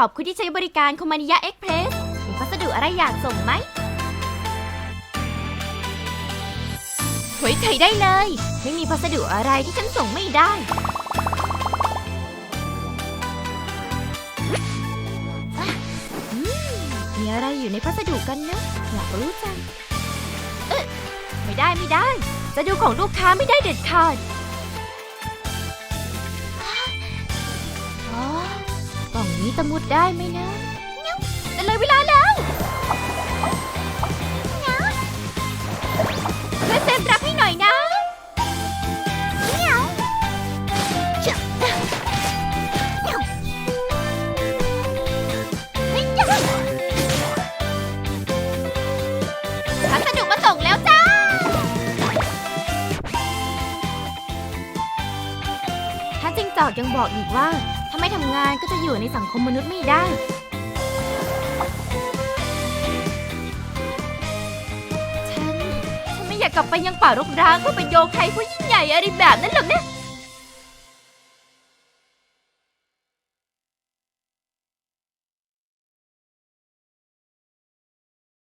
ขอบคุณที่ใช้บริการคอมมานิยะเอ็กเพรสมีพัสดุอะไรอยากส่งไหมไว้ใจได้เลย ไม่มีพัสดุอะไรที่ฉันส่งไม่ได้มมีอะไรอยู่ในพัสดุกันนะ อยากรู้จังเอ๊ะไม่ได้ไม่ได้ จะดูของลูกค้าไม่ได้เด็ดขาด นี้ตะมุดได้ไหมนะแต่เลยเวลาแล้วช่วยเซ็นรับให้หน่อยนะพัสดุมาส่งแล้วจ้า ถ้าจิงจอกยังบอกอีกว่า ถ้าไม่ทำงานก็จะอยู่ในสังคมมนุษย์ไม่ได้ ฉัน ฉันไม่อยากกลับไปยังป่ารกร้างเพื่อเป็นโยคัยผู้ยิ่งใหญ่อะไรแบบนั้นหรอกนะ